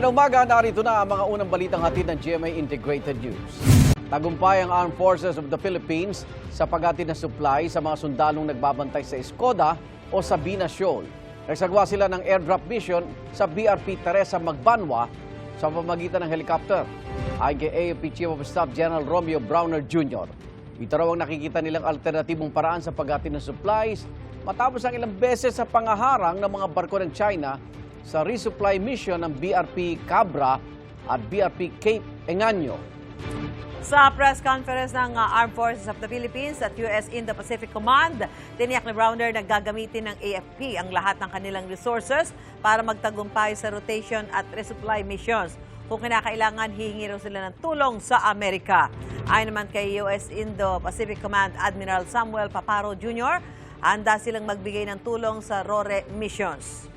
Magandang umaga, narito na ang mga unang balitang hatid ng GMA Integrated News. Tagumpay ang Armed Forces of the Philippines sa paghatid ng supply sa mga sundalong nagbabantay sa Escoda o sa Bina Shoal. Nagsagawa sila ng airdrop mission sa BRP Teresa Magbanwa sa pamagitan ng helicopter. Ayon kay AFP Chief of Staff General Romeo Browner Jr. Ito raw ang nakikita nilang alternatibong paraan sa paghatid ng supplies matapos ang ilang beses sa pangaharang ng mga barko ng China sa resupply mission ng BRP Cabra at BRP Cape Engaño. Sa press conference ng uh, Armed Forces of the Philippines at US Indo-Pacific Command, tiniyak ni Browner na gagamitin ng AFP ang lahat ng kanilang resources para magtagumpay sa rotation at resupply missions. Kung kinakailangan, hihingi raw sila ng tulong sa Amerika. Ayon naman kay US Indo-Pacific Command Admiral Samuel Paparo Jr., handa silang magbigay ng tulong sa RORE missions.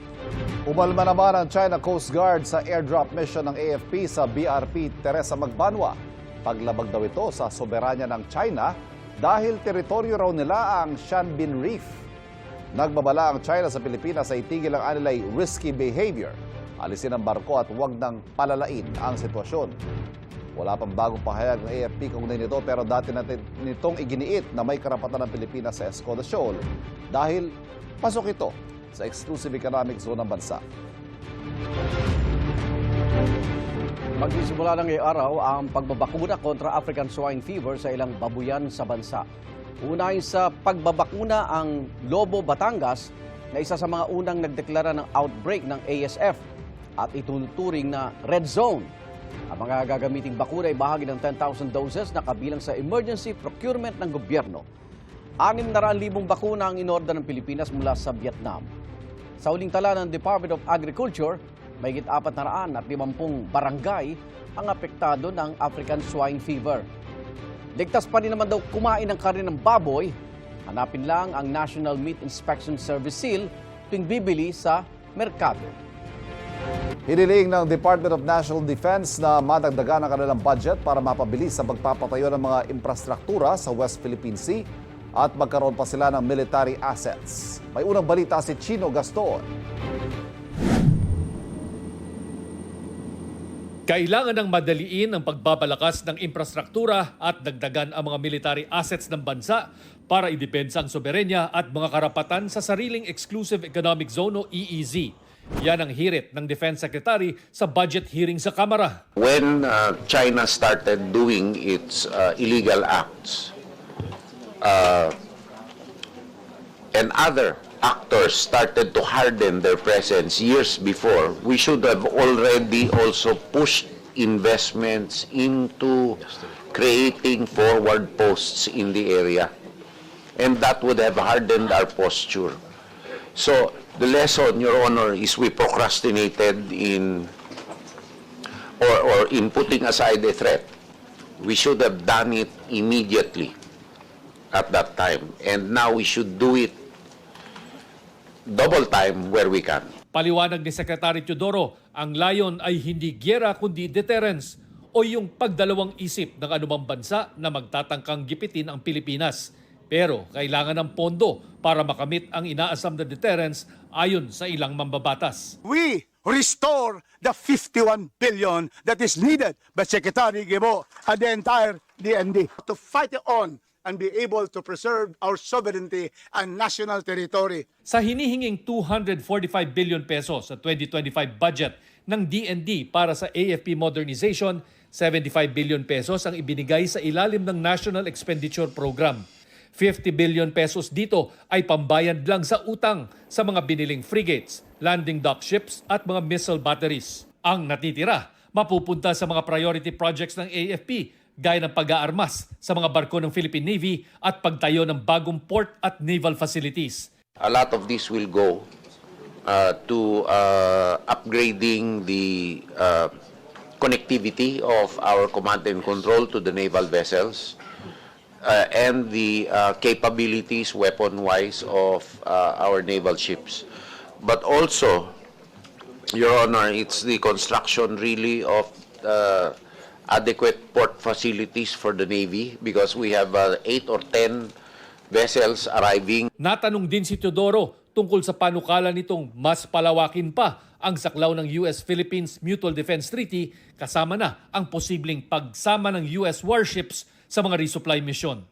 Umalma naman ang China Coast Guard sa airdrop mission ng AFP sa BRP Teresa Magbanwa. Paglabag daw ito sa soberanya ng China dahil teritoryo raw nila ang Shanbin Reef. Nagbabala ang China sa Pilipinas sa itigil ang anilay risky behavior. Alisin ang barko at huwag nang palalain ang sitwasyon. Wala pang bagong pahayag ng AFP kaugnay nito pero dati natin nitong iginiit na may karapatan ng Pilipinas sa Escoda Shoal dahil pasok ito sa exclusive economic zone ng bansa. Magsisimula ng ngayong araw ang pagbabakuna kontra African swine fever sa ilang babuyan sa bansa. Unahin sa pagbabakuna ang Lobo Batangas na isa sa mga unang nagdeklara ng outbreak ng ASF at ituturing na red zone. Ang mga gagamiting bakuna ay bahagi ng 10,000 doses na kabilang sa emergency procurement ng gobyerno. 600,000 bakuna ang inorder ng Pilipinas mula sa Vietnam. Sa uling tala ng Department of Agriculture, mahigit 450 barangay ang apektado ng African swine fever. Ligtas pa rin naman daw kumain ng karne ng baboy. Hanapin lang ang National Meat Inspection Service seal tuwing bibili sa merkado. Hiniling ng Department of National Defense na madagdagan ang kanilang budget para mapabilis sa pagpapatayo ng mga infrastruktura sa West Philippine Sea at magkaroon pa sila ng military assets. May unang balita si Chino Gaston. Kailangan ng madaliin ang pagbabalakas ng infrastruktura at dagdagan ang mga military assets ng bansa para idepensa ang soberenya at mga karapatan sa sariling Exclusive Economic Zone o EEZ. Yan ang hirit ng Defense Secretary sa budget hearing sa Kamara. when uh, China started doing its uh, illegal acts uh, and other actors started to harden their presence years before, we should have already also pushed investments into creating forward posts in the area. And that would have hardened our posture. So the lesson, Your Honor, is we procrastinated in or, or in putting aside the threat, we should have done it immediately at that time. And now we should do it double time where we can. Paliwanag ni Secretary Teodoro, ang layon ay hindi gyera kundi deterrence o yung pagdalawang isip ng anumang bansa na magtatangkang gipitin ang Pilipinas. Pero kailangan ng pondo para makamit ang inaasam na deterrence ayon sa ilang mambabatas. we restore the 51 billion that is needed by Secretary Gebo and the entire DND to fight it on and be able to preserve our sovereignty and national territory. Sa hinihinging 245 billion pesos sa 2025 budget ng DND para sa AFP modernization, 75 billion pesos ang ibinigay sa ilalim ng National Expenditure Program. 50 billion pesos dito ay pambayad lang sa utang sa mga biniling frigates, landing dock ships at mga missile batteries. Ang natitira, mapupunta sa mga priority projects ng AFP gaya ng pag-aarmas sa mga barko ng Philippine Navy at pagtayo ng bagong port at naval facilities. A lot of this will go uh, to uh, upgrading the uh, connectivity of our command and control to the naval vessels uh, and the uh, capabilities weapon-wise of uh, our naval ships. But also, Your Honor, it's the construction really of uh, adequate port facilities for the Navy because we have uh, eight or ten vessels arriving Natanong din si Teodoro tungkol sa panukala nitong mas palawakin pa ang saklaw ng US-Philippines Mutual Defense Treaty kasama na ang posibleng pagsama ng US warships sa mga resupply mission.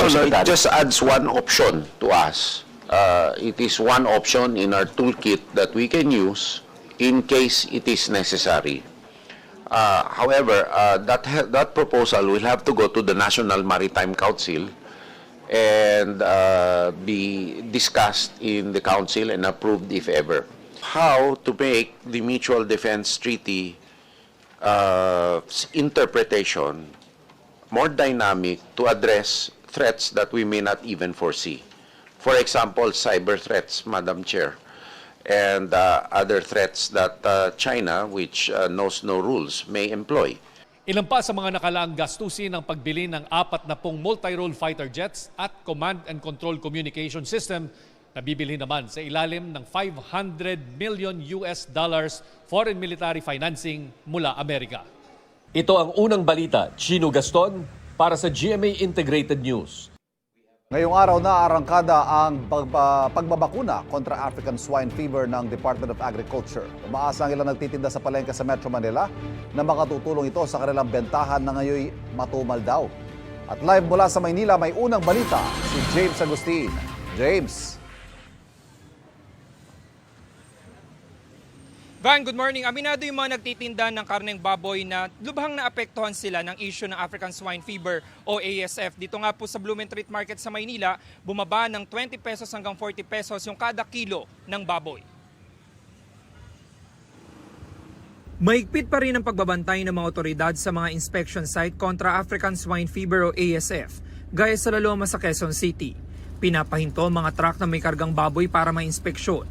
So it just adds one option to us. Uh, it is one option in our toolkit that we can use in case it is necessary. Uh, however, uh, that ha- that proposal will have to go to the National Maritime Council and uh, be discussed in the council and approved if ever. How to make the mutual defense treaty uh, interpretation more dynamic to address threats that we may not even foresee. For example, cyber threats, Madam Chair, and uh, other threats that uh, China, which uh, knows no rules, may employ. Ilan pa sa mga nakalaang gastusin ang pagbili ng apat na pong multi-role fighter jets at command and control communication system na bibili naman sa ilalim ng 500 million US dollars foreign military financing mula Amerika. Ito ang unang balita, Chino Gaston, para sa GMA Integrated News. Ngayong araw na arangkada ang pagba- pagbabakuna kontra African swine fever ng Department of Agriculture. Umaasa ang ilang nagtitinda sa palengke sa Metro Manila na makatutulong ito sa kanilang bentahan na ngayon matumal daw. At live mula sa Maynila may unang balita si James Agustin. James. Van, good morning. Aminado yung mga nagtitinda ng karneng baboy na lubhang naapektuhan sila ng issue ng African Swine Fever o ASF. Dito nga po sa Blooming Street Market sa Maynila, bumaba ng 20 pesos hanggang 40 pesos yung kada kilo ng baboy. Mahigpit pa rin ang pagbabantay ng mga otoridad sa mga inspection site kontra African Swine Fever o ASF, gaya sa Laloma sa Quezon City. Pinapahinto ang mga truck na may kargang baboy para ma-inspeksyon.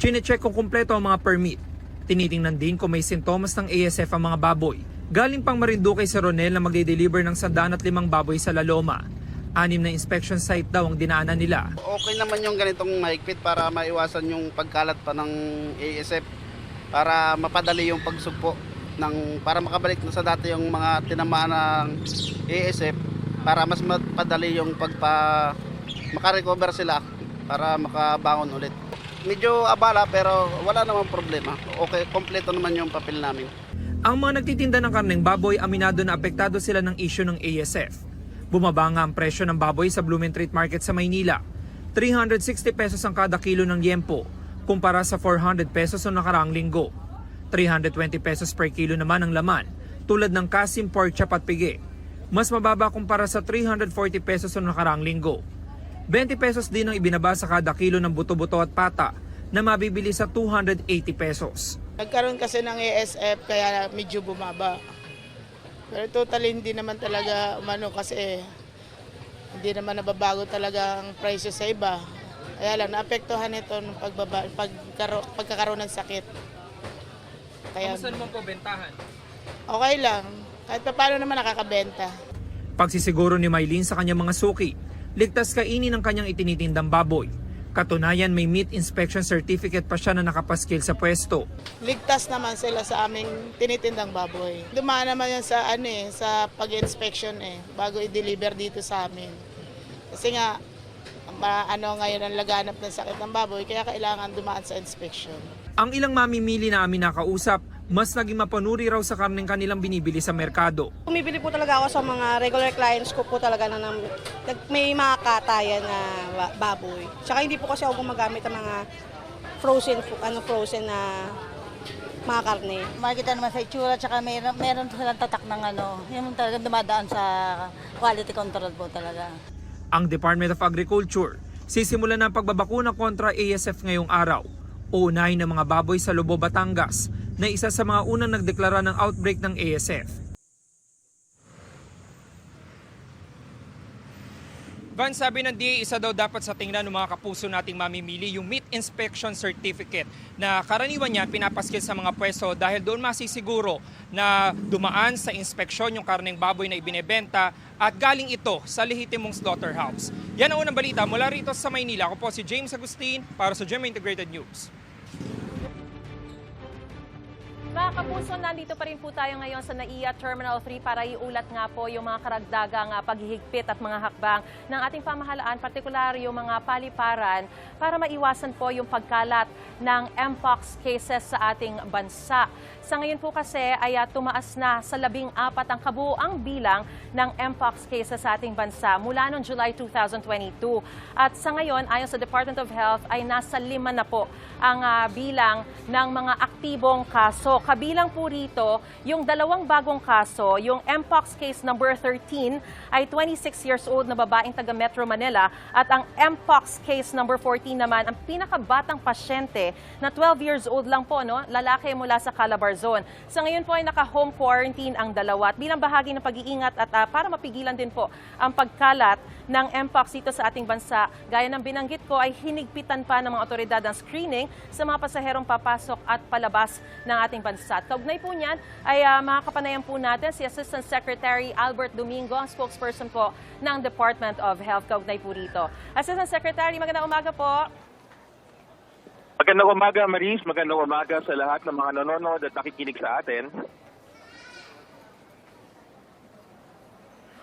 Chinecheck kung kumpleto ang mga permit. Tinitingnan din kung may sintomas ng ASF ang mga baboy. Galing pang Marinduque sa Ronel na magde-deliver ng 105 baboy sa Laloma. Anim na inspection site daw ang dinaanan nila. okay naman yung ganitong mahigpit para maiwasan yung pagkalat pa ng ASF para mapadali yung pagsugpo ng para makabalik na sa dati yung mga tinamaan ng ASF para mas mapadali yung pagpa makarecover sila para makabangon ulit. Medyo abala pero wala namang problema. Okay, kompleto naman yung papel namin. Ang mga nagtitinda ng karneng baboy aminado na apektado sila ng issue ng ASF. Bumaba nga ang presyo ng baboy sa Blooming Street Market sa Maynila. 360 pesos ang kada kilo ng yempo kumpara sa 400 pesos noong nakaraang linggo. 320 pesos per kilo naman ang laman tulad ng kasim pork chop at pigi. Mas mababa kumpara sa 340 pesos noong nakaraang linggo. 20 pesos din ang ibinaba sa kada kilo ng buto-buto at pata na mabibili sa 280 pesos. Nagkaroon kasi ng ASF kaya medyo bumaba. Pero totally hindi naman talaga umano kasi hindi naman nababago talaga ang prices sa iba. Kaya lang, naapektuhan ito ng pagbaba, pagkaro, pagkakaroon ng sakit. Kaya, naman po bentahan? okay lang. Kahit pa paano naman nakakabenta. Pagsisiguro ni Maylin sa kanyang mga suki, ligtas kainin ang kanyang itinitindang baboy. Katunayan may meat inspection certificate pa siya na nakapaskil sa pwesto. Ligtas naman sila sa aming tinitindang baboy. Dumaan naman yan sa, ano eh, sa pag-inspection eh, bago i-deliver dito sa amin. Kasi nga, ma, ano ngayon ang laganap ng sakit ng baboy, kaya kailangan dumaan sa inspection. Ang ilang mamimili na amin nakausap, mas naging mapanuri raw sa karneng kanilang binibili sa merkado. Bumibili po talaga ako sa mga regular clients ko po talaga na, nag- may mga katayan na ba- baboy. Tsaka hindi po kasi ako gumagamit ng mga frozen ano frozen na mga karne. Makikita naman sa itsura, tsaka meron, meron silang tatak ng ano, yung talagang dumadaan sa quality control po talaga. Ang Department of Agriculture sisimulan ng pagbabakuna kontra ASF ngayong araw. Uunahin ng mga baboy sa Lobo, Batangas na isa sa mga unang nagdeklara ng outbreak ng ASF. Van, sabi ng DA, isa daw dapat sa tingnan ng mga kapuso nating mamimili yung meat inspection certificate na karaniwan niya pinapaskil sa mga pwesto dahil doon masisiguro na dumaan sa inspeksyon yung karneng baboy na ibinebenta at galing ito sa lehitimong slaughterhouse. Yan ang unang balita mula rito sa Maynila. Ako po si James Agustin para sa GMA Integrated News. Mga kapuso, nandito pa rin po tayo ngayon sa NAIA Terminal 3 para iulat nga po yung mga karagdagang ah, paghihigpit at mga hakbang ng ating pamahalaan, partikular yung mga paliparan para maiwasan po yung pagkalat ng Mpox cases sa ating bansa. Sa ngayon po kasi ay ah, tumaas na sa labing apat ang kabuoang bilang ng Mpox cases sa ating bansa mula noong July 2022. At sa ngayon, ayon sa Department of Health, ay nasa lima na po ang ah, bilang ng mga aktibong kaso. Kabilang po rito yung dalawang bagong kaso, yung Mpox case number 13 ay 26 years old na babaeng taga Metro Manila at ang Mpox case number 14 naman ang pinakabatang pasyente na 12 years old lang po, no? lalaki mula sa Calabar Zone. Sa ngayon po ay naka-home quarantine ang dalawa at bilang bahagi ng pag-iingat at ah, para mapigilan din po ang pagkalat ng Mpox dito sa ating bansa, gaya ng binanggit ko ay hinigpitan pa ng mga otoridad ang screening sa mga pasaherong papasok at palabas ng ating bansa. At kaugnay po niyan ay uh, makakapanayan po natin si Assistant Secretary Albert Domingo, ang spokesperson po ng Department of Health. Kaugnay po rito. Assistant Secretary, magandang umaga po. Magandang umaga, Maris. Magandang umaga sa lahat ng mga nanonood at nakikinig sa atin.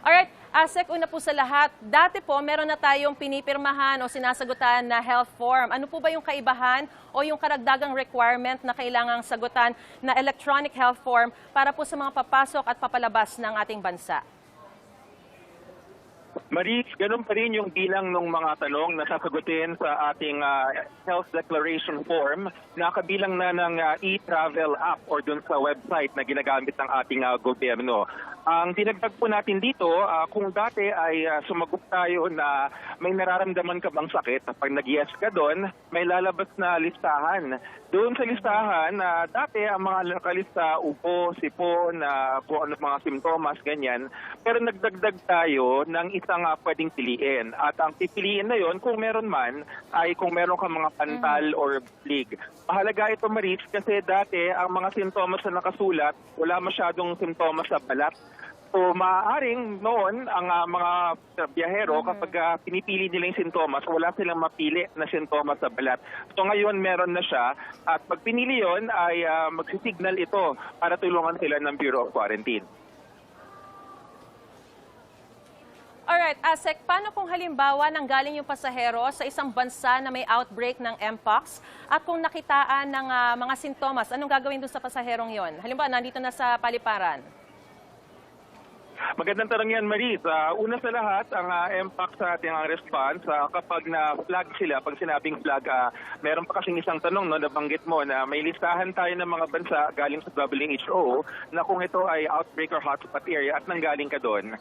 Alright, Asek, una po sa lahat, dati po meron na tayong pinipirmahan o sinasagutan na health form. Ano po ba yung kaibahan o yung karagdagang requirement na kailangang sagutan na electronic health form para po sa mga papasok at papalabas ng ating bansa? Maris, ganun pa rin yung bilang ng mga tanong na sasagutin sa ating ah, health declaration form na kabilang na ng ah, e-travel app or dun sa website na ginagamit ng ating ah, gobyerno. Ang dinagdag po natin dito, ah, kung dati ay ah, sumagot tayo na may nararamdaman ka bang sakit, pag nag-yes ka doon, may lalabas na listahan. Doon sa listahan, na dati ang mga nakalista, upo, sipon, na kung ano mga simptomas, ganyan. Pero nagdagdag tayo ng isang ah, pwedeng piliin. At ang pipiliin na yon kung meron man, ay kung meron ka mga pantal or blig. Mahalaga ito, Maris, kasi dati ang mga simptomas na nakasulat, wala masyadong simptomas sa balat. So maaaring noon ang ah, mga biyahero kapag ah, pinipili nila yung sintomas, wala silang mapili na sintomas sa balat. So ngayon meron na siya at pag pinili yon ay ah, magsisignal ito para tulungan sila ng Bureau of Quarantine. Alright, Asek, paano kung halimbawa nanggaling yung pasahero sa isang bansa na may outbreak ng Mpox at kung nakitaan ng ah, mga sintomas, anong gagawin doon sa pasaherong yon? Halimbawa, nandito na sa paliparan. Magandang tanong yan, Maris. Ah, una sa lahat, ang uh, MPAC sa ating ah, response, ah, kapag na-flag sila, pag sinabing flag, ah, meron pa kasing isang tanong, no, nabanggit mo na may listahan tayo ng mga bansa galing sa WHO na kung ito ay outbreak or hotspot area at nanggaling ka doon.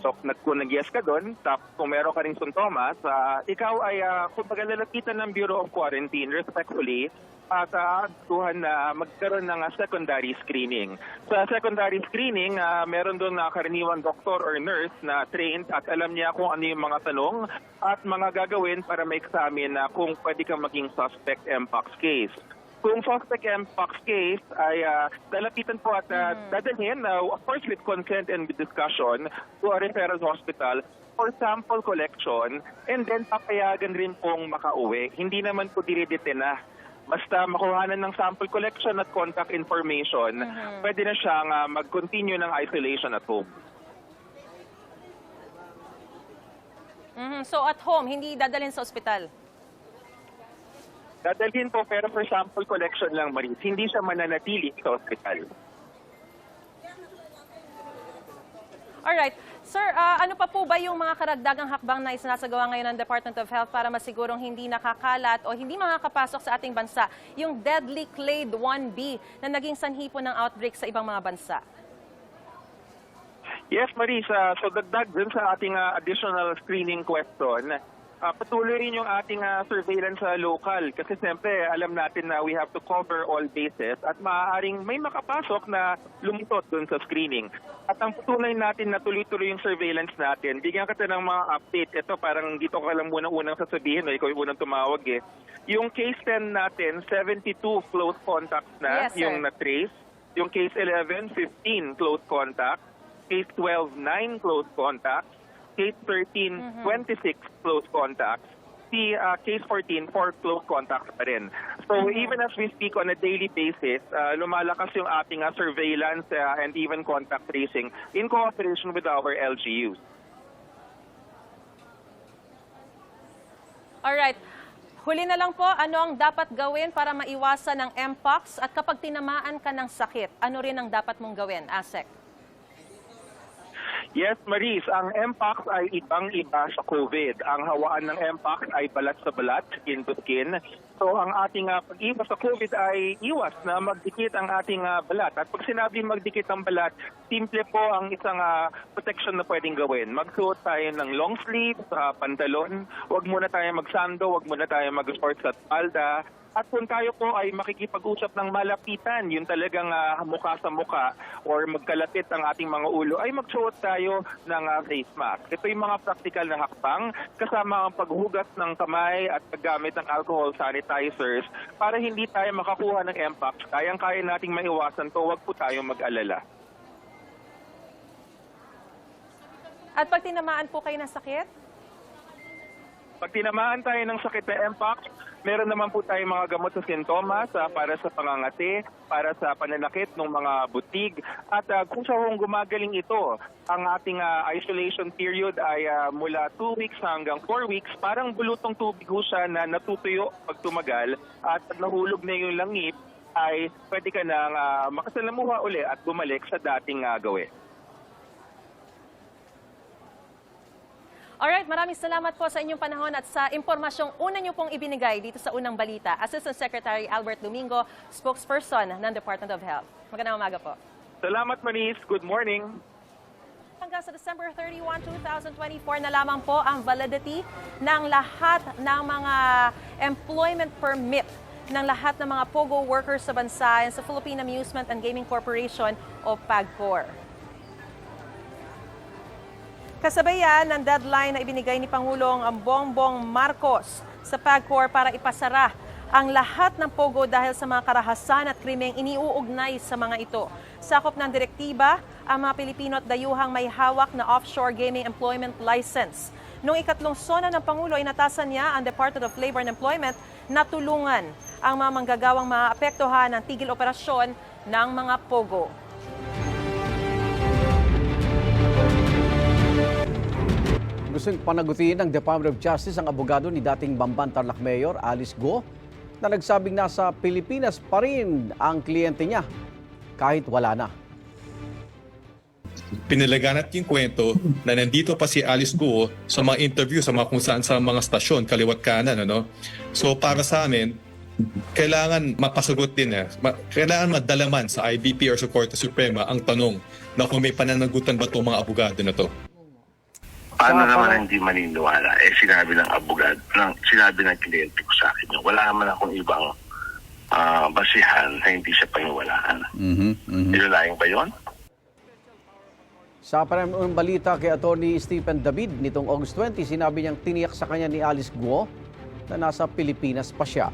So, kung nag-yes ka doon, tap, kung meron ka ring sintomas, ah, ikaw ay, uh, kung lalapitan ng Bureau of Quarantine, respectfully, at uh, na magkaroon ng ah, secondary screening. Sa secondary screening, ah, meron doon na karaniwang doktor or nurse na trained at alam niya kung ano yung mga tanong at mga gagawin para ma-examine na kung pwede kang maging suspect Mpox case. Kung suspect Mpox case ay uh, lalapitan po at uh, dadalhin, uh, of course with consent and with discussion, to a referral hospital for sample collection and then papayagan rin pong makauwi. Hindi naman po dinidete na. Basta makuhanan ng sample collection at contact information, pwede na siyang uh, mag-continue ng isolation at home. Mhm, So at home, hindi dadalhin sa ospital. Dadalhin po pero for sample collection lang, Maris. Hindi siya mananatili sa hospital. Alright. Sir, ah, ano pa po ba yung mga karagdagang hakbang na isinasagawa ngayon ng Department of Health para masigurong hindi nakakalat o hindi makakapasok sa ating bansa yung deadly clade 1B na naging sanhi po ng outbreak sa ibang mga bansa? Yes, Marisa. So dagdag dun sa ating ah, additional screening question, ah, patuloy rin yung ating ah, surveillance sa local. Kasi siyempre, alam natin na we have to cover all bases at maaaring may makapasok na lumitot dun sa screening. At ang patuloy natin na tuloy-tuloy yung surveillance natin, bigyan kita ng mga update. Ito parang dito ka lang muna unang sasabihin, no? ikaw yung unang tumawag eh. Yung case 10 natin, 72 close contacts na Yes, sir. yung na-trace. Yung case 11, 15 close contacts. Case 12, 9 close contacts. Case 13, 26 close contacts. Si ah, case 14, 4 close contacts pa rin. So even as we speak on a daily basis, uh, lumalakas yung ating uh, surveillance uh, and even contact tracing in cooperation with our LGUs. Alright. Huli na lang po, ano ang dapat gawin para maiwasan ng Mpox? At kapag tinamaan ka ng sakit, ano rin ang dapat mong gawin, ASEC? Yes, Maris, ang Mpox ay ibang-iba sa COVID. Ang hawaan ng Mpox ay balat sa balat, skin to skin. So ang ating uh, pag-iwas sa COVID ay iwas na magdikit ang ating uh, balat. At pag sinabi magdikit ang balat, simple po ang isang uh, protection na pwedeng gawin. Magsuot tayo ng long sleeve, uh, pantalon, huwag muna tayo magsando, huwag muna tayo mag-shorts at palda. At kung tayo po ay makikipag-usap ng malapitan, yung talagang ah, mukha sa mukha or magkalapit ang ating mga ulo, ay magsuot tayo ng ah, face mask. Ito yung mga practical na hakbang kasama ang paghugas ng kamay at paggamit ng alcohol sanitizers para hindi tayo makakuha ng Mpox. Kayang-kaya nating maiwasan to, huwag po tayong mag-alala. At pag tinamaan po kayo ng sakit, Pag tinamaan tayo ng sakit na Mpox, meron naman po tayong mga gamot sa sintomas ah, para sa pangangati, para sa pananakit ng mga butig. At ah, kung sa kung gumagaling ito, ang ating ah, isolation period ay ah, mula 2 weeks hanggang 4 weeks. Parang bulutong tubig ho siya na natutuyo pag tumagal at nahulog na yung langit, ay pwede ka nang ah, makasalamuha uli at bumalik sa dating ah, gawin. Alright, maraming salamat po sa inyong panahon at sa impormasyong una niyo pong ibinigay dito sa unang balita. Assistant Secretary Albert Domingo, spokesperson ng Department of Health. Magandang umaga po. Salamat Manis, good morning! Hanggang sa December 31, 2024 na lamang po ang validity ng lahat ng mga employment permit ng lahat ng mga POGO workers sa bansa and sa Philippine Amusement and Gaming Corporation o PAGCOR. Kasabay yan ng deadline na ibinigay ni Pangulong Bongbong Marcos sa PAGCOR para ipasara ang lahat ng POGO dahil sa mga karahasan at krimeng iniuugnay sa mga ito. Sakop ng direktiba ang mga Pilipino at dayuhang may hawak na offshore gaming employment license. Noong ikatlong sona ng Pangulo, inatasan niya ang Department of Labor and Employment na tulungan ang mga manggagawang maapektuhan ng tigil operasyon ng mga POGO. Gustong panagutin ng Department of Justice ang abogado ni dating Bamban Tarlac Mayor Alice Go na nagsabing nasa Pilipinas pa rin ang kliyente niya kahit wala na. pinalaganat yung kwento na nandito pa si Alice Guo sa mga interview sa mga kung saan sa mga stasyon, kaliwat kanan. Ano? So para sa amin, kailangan mapasagot din eh. Kailangan madalaman sa IBP or sa Korte Suprema ang tanong na kung may pananagutan ba itong mga abogado na to. Paano naman hindi maniniwala? Eh, sinabi ng abogad, ng, sinabi ng kliyente ko sa akin, yun. wala naman akong ibang ah, basihan na hindi siya paniwalaan. Mm-hmm, Ilalaing ba yun? Sa panayam balita kay Attorney Stephen David nitong August 20, sinabi niyang tiniyak sa kanya ni Alice Guo na nasa Pilipinas pa siya.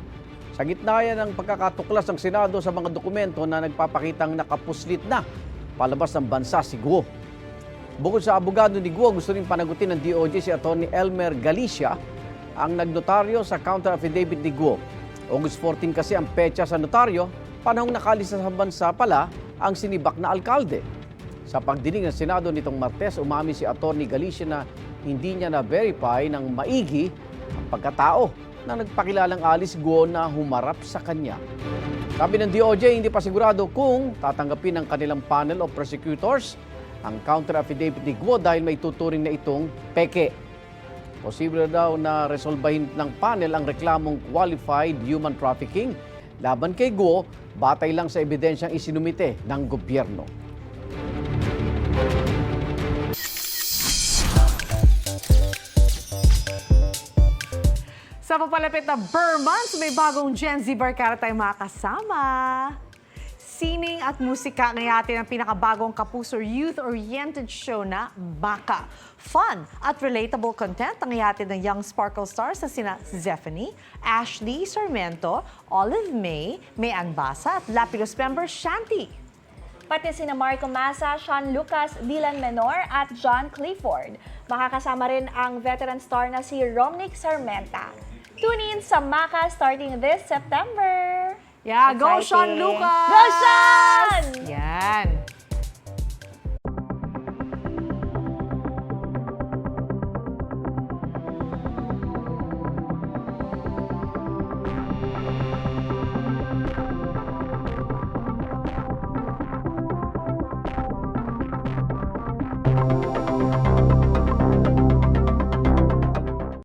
Sa gitna yan ng pagkakatuklas ng Senado sa mga dokumento na nagpapakitang nakapuslit na palabas ng bansa si Guo. Bukod sa abogado ni Guo, gusto rin panagutin ng DOJ si Attorney Elmer Galicia ang nagnotaryo sa counter affidavit ni Guo. August 14 kasi ang petsa sa notaryo, panahong nakalis na sa bansa pala ang sinibak na alkalde. Sa pagdinig ng Senado nitong Martes, umami si Attorney Galicia na hindi niya na-verify ng maigi ang pagkatao na nagpakilalang Alice Guo na humarap sa kanya. Sabi ng DOJ, hindi pa sigurado kung tatanggapin ng kanilang panel of prosecutors ang counter affidavit ni Guo dahil may tuturing na itong peke. Posible daw na resolbahin ng panel ang reklamong qualified human trafficking laban kay Guo batay lang sa ebidensyang isinumite ng gobyerno. Sa papalapit na Burr Months, may bagong Gen Z Barkara tayong makakasama. Sining at musika ng atin ang pinakabagong kapuso youth-oriented show na Baka. Fun at relatable content ang ihatid ng young sparkle stars na sina Zephanie, Ashley Sarmiento, Olive May, May Angbasa at Lapidus member Shanti. Pati sina Marco Massa, Sean Lucas, Dylan Menor at John Clifford. Makakasama rin ang veteran star na si Romnick Sarmenta. Tune in sa Maka starting this September. Yeah, go Sean. Lucas! Go Sean! Yan.